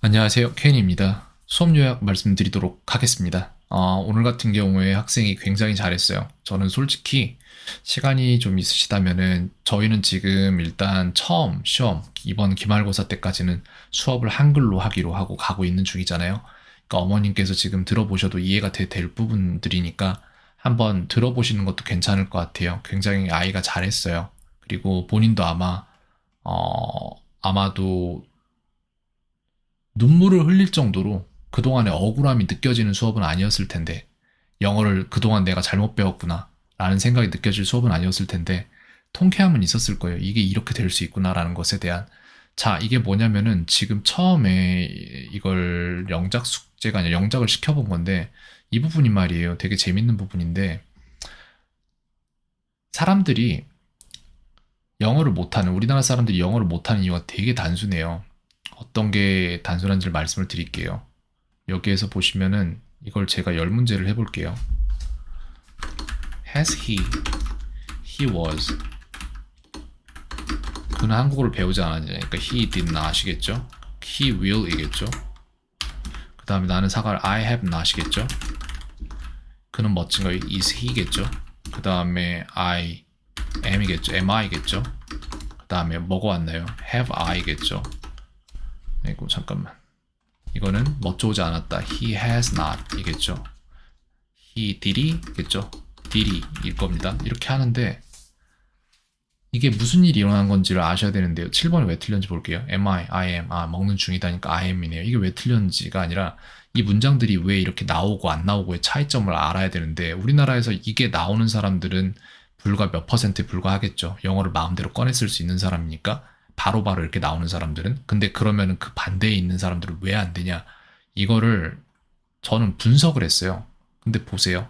안녕하세요. 케인입니다. 수업 요약 말씀드리도록 하겠습니다. 어, 오늘 같은 경우에 학생이 굉장히 잘했어요. 저는 솔직히 시간이 좀 있으시다면은 저희는 지금 일단 처음 시험 이번 기말고사 때까지는 수업을 한글로 하기로 하고 가고 있는 중이잖아요. 그러니까 어머님께서 지금 들어보셔도 이해가 되- 될 부분들이니까 한번 들어보시는 것도 괜찮을 것 같아요. 굉장히 아이가 잘했어요. 그리고 본인도 아마 어, 아마도 눈물을 흘릴 정도로 그동안의 억울함이 느껴지는 수업은 아니었을 텐데, 영어를 그동안 내가 잘못 배웠구나, 라는 생각이 느껴질 수업은 아니었을 텐데, 통쾌함은 있었을 거예요. 이게 이렇게 될 수 있구나라는 것에 대한. 자, 이게 뭐냐면은 지금 처음에 이걸 영작 숙제가 아니라 영작을 시켜본 건데, 이 부분이 말이에요. 되게 재밌는 부분인데, 사람들이 영어를 못하는, 우리나라 사람들이 영어를 못하는 이유가 되게 단순해요. 어떤 게 단순한지를 말씀을 드릴게요. 여기에서 보시면은 이걸 제가 열 문제를 해볼게요. Has he, he was. 그는 한국어를 배우지 않았냐. 그러니까 he did not이겠죠. he will이겠죠. 그 다음에 나는 사과를 I have not이겠죠. 그는 멋진 거 is he겠죠. 그 다음에 I am이겠죠. am I겠죠. 그 다음에 뭐가 왔나요? have I겠죠. 아이고 잠깐만. 이거는 멋져오지 않았다. He has not. 이겠죠? He did이겠죠? Did이 일 겁니다. 이렇게 하는데 이게 무슨 일이 일어난 건지를 아셔야 되는데요. 7번이 왜 틀렸는지 볼게요. Am I, I am. 아 먹는 중이다니까 I am이네요. 이게 왜 틀렸는지가 아니라 이 문장들이 왜 이렇게 나오고 안 나오고의 차이점을 알아야 되는데 우리나라에서 이게 나오는 사람들은 불과 몇 퍼센트에 불과하겠죠? 영어를 마음대로 꺼냈을 수 있는 사람이니까 바로 바로 이렇게 나오는 사람들은? 근데 그러면은 그 반대에 있는 사람들은 왜 안 되냐? 이거를 저는 분석을 했어요. 근데 보세요.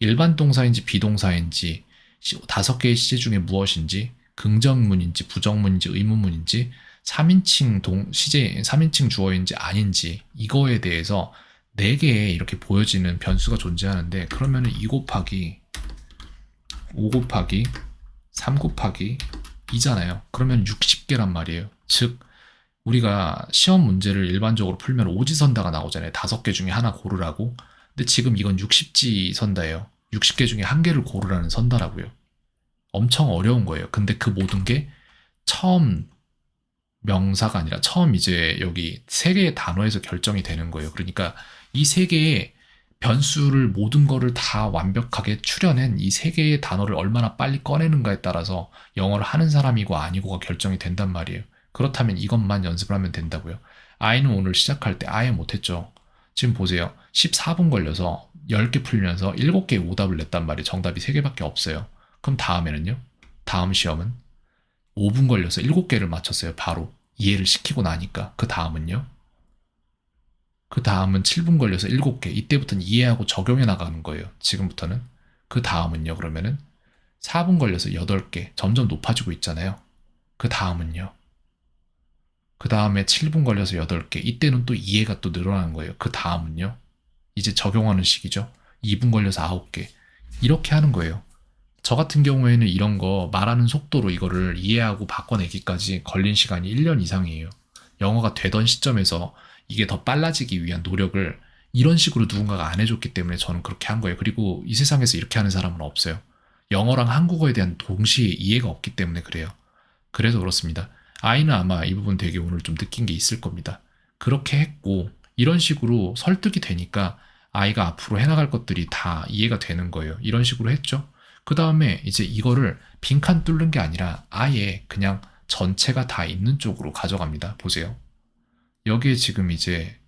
일반 동사인지 비동사인지 시- 다섯 개의 시제 중에 무엇인지 긍정문인지 부정문인지 의문문인지 3인칭 동 시제 3인칭 주어인지 아닌지 이거에 대해서 네 개의 이렇게 보여지는 변수가 존재하는데 그러면은 2 곱하기 5 곱하기 3 곱하기 2잖아요. 그러면 60개란 말이에요. 즉 우리가 시험 문제를 일반적으로 풀면 오지선다가 나오잖아요. 다섯 개 중에 하나 고르라고. 근데 지금 이건 60지 선다예요. 60개 중에 한 개를 고르라는 선다라고요. 엄청 어려운 거예요. 근데 그 모든 게 처음 명사가 아니라 처음 이제 여기 세 개의 단어에서 결정이 되는 거예요. 그러니까 이 세 개의 변수를 모든 거를 다 완벽하게 추려낸 이 세 개의 단어를 얼마나 빨리 꺼내는가에 따라서 영어를 하는 사람이고 아니고가 결정이 된단 말이에요. 그렇다면 이것만 연습을 하면 된다고요. 아이는 오늘 시작할 때 아예 못했죠. 지금 보세요. 14분 걸려서 10개 풀면서 7개의 오답을 냈단 말이에요. 정답이 3개밖에 없어요. 그럼 다음에는요? 다음 시험은 5분 걸려서 7개를 맞췄어요. 바로 이해를 시키고 나니까. 그 다음은요? 그 다음은 7분 걸려서 7개. 이때부터는 이해하고 적용해 나가는 거예요. 지금부터는. 그 다음은요, 그러면은 4분 걸려서 8개. 점점 높아지고 있잖아요. 그 다음은요. 그 다음에 7분 걸려서 8개. 이때는 또 이해가 또 늘어나는 거예요. 그 다음은요. 이제 적용하는 시기죠. 2분 걸려서 9개. 이렇게 하는 거예요. 저 같은 경우에는 이런 거 말하는 속도로 이거를 이해하고 바꿔내기까지 걸린 시간이 1년 이상이에요. 영어가 되던 시점에서 이게 더 빨라지기 위한 노력을 이런 식으로 누군가가 안 해줬기 때문에 저는 그렇게 한 거예요. 그리고 이 세상에서 이렇게 하는 사람은 없어요. 영어랑 한국어에 대한 동시에 이해가 없기 때문에 그래요. 그래서 그렇습니다. 아이는 아마 이 부분 되게 오늘 좀 느낀 게 있을 겁니다. 그렇게 했고, 이런 식으로 설득이 되니까 아이가 앞으로 해나갈 것들이 다 이해가 되는 거예요. 이런 식으로 했죠. 그 다음에 이제 이거를 빈칸 뚫는 게 아니라 아예 그냥 전체가 다 있는 쪽으로 가져갑니다. 보세요. 여기에 지금 이제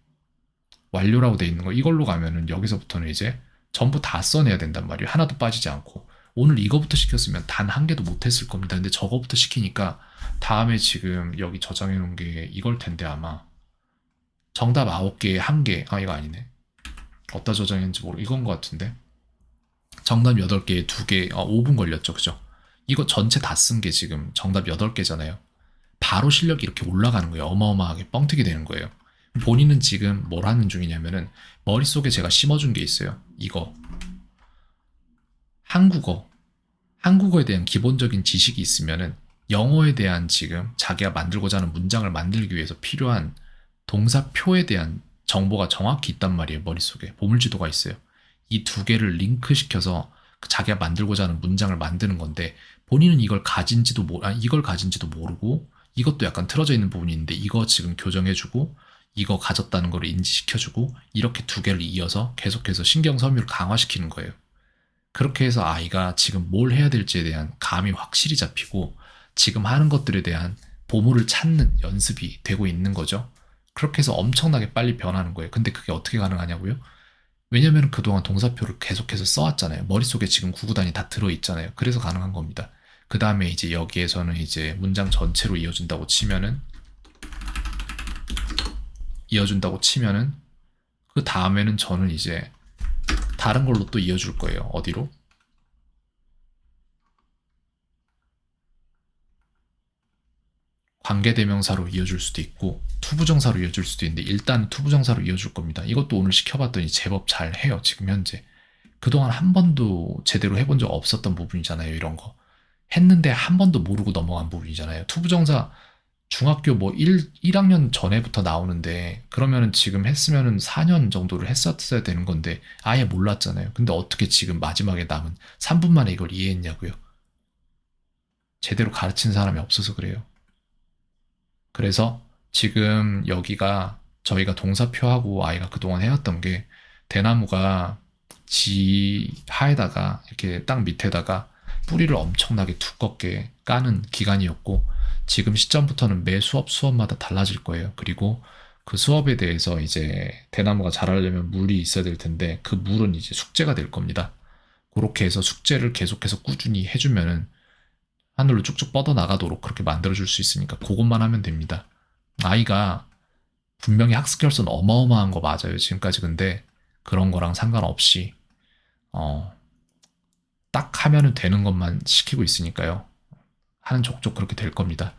완료라고 돼 있는 거 이걸로 가면은 여기서부터는 이제 전부 다 써내야 된단 말이에요. 하나도 빠지지 않고. 오늘 이거부터 시켰으면 단 한 개도 못했을 겁니다. 근데 저거부터 시키니까 다음에 지금 여기 저장해 놓은 게 이걸 텐데 아마 정답 9개에 1개. 아, 이거 아니네. 어디다 저장했는지 모르 이건 것 같은데. 정답 8개에 2개. 아, 5분 걸렸죠. 그죠? 이거 전체 다 쓴 게 지금 정답 8개잖아요. 바로 실력이 이렇게 올라가는 거예요. 어마어마하게 뻥튀기 되는 거예요. 본인은 지금 뭘 하는 중이냐면은 머릿속에 제가 심어준 게 있어요. 이거. 한국어. 한국어에 대한 기본적인 지식이 있으면은 영어에 대한 지금 자기가 만들고자 하는 문장을 만들기 위해서 필요한 동사표에 대한 정보가 정확히 있단 말이에요. 머릿속에. 보물지도가 있어요. 이 두 개를 링크시켜서 그 자기가 만들고자 하는 문장을 만드는 건데 본인은 이걸 가진지도 모, 아, 이걸 가진지도 모르고 이것도 약간 틀어져 있는 부분이 있는데 이거 지금 교정해주고 이거 가졌다는 걸 인지시켜주고 이렇게 두 개를 이어서 계속해서 신경 섬유를 강화시키는 거예요. 그렇게 해서 아이가 지금 뭘 해야 될지에 대한 감이 확실히 잡히고 지금 하는 것들에 대한 보물을 찾는 연습이 되고 있는 거죠. 그렇게 해서 엄청나게 빨리 변하는 거예요. 근데 그게 어떻게 가능하냐고요? 왜냐면 그동안 동사표를 계속해서 써왔잖아요. 머릿속에 지금 구구단이 다 들어있잖아요. 그래서 가능한 겁니다. 그 다음에 이제 여기에서는 이제 문장 전체로 이어준다고 치면은 이어준다고 치면은 그 다음에는 저는 이제 다른 걸로 또 이어줄 거예요. 어디로? 관계대명사로 이어줄 수도 있고 투부정사로 이어줄 수도 있는데 일단 투부정사로 이어줄 겁니다. 이것도 오늘 시켜봤더니 제법 잘 해요. 지금 현재. 그동안 한 번도 제대로 해본 적 없었던 부분이잖아요. 이런 거. 했는데 한 번도 모르고 넘어간 부분이잖아요. 투부정사 중학교 뭐 1, 1학년 전에부터 나오는데 그러면은 지금 했으면은 4년 정도를 했었어야 되는 건데 아예 몰랐잖아요. 근데 어떻게 지금 마지막에 남은 3분 만에 이걸 이해했냐고요. 제대로 가르친 사람이 없어서 그래요. 그래서 지금 여기가 저희가 동사표하고 아이가 그동안 해왔던 게 대나무가 지 하에다가 이렇게 땅 밑에다가 뿌리를 엄청나게 두껍게 까는 기간이었고 지금 시점부터는 매 수업 수업마다 달라질 거예요. 그리고 그 수업에 대해서 이제 대나무가 자라려면 물이 있어야 될 텐데 그 물은 이제 숙제가 될 겁니다. 그렇게 해서 숙제를 계속해서 꾸준히 해주면은 하늘로 쭉쭉 뻗어 나가도록 그렇게 만들어줄 수 있으니까 그것만 하면 됩니다. 아이가 분명히 학습 결손 어마어마한 거 맞아요. 지금까지 근데 그런 거랑 상관없이 어, 딱 하면은 되는 것만 시키고 있으니까요. 하는 족족 그렇게 될 겁니다.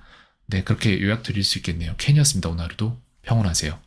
네, 그렇게 요약 드릴 수 있겠네요. 캔이었습니다. 오늘 하루도 평온하세요.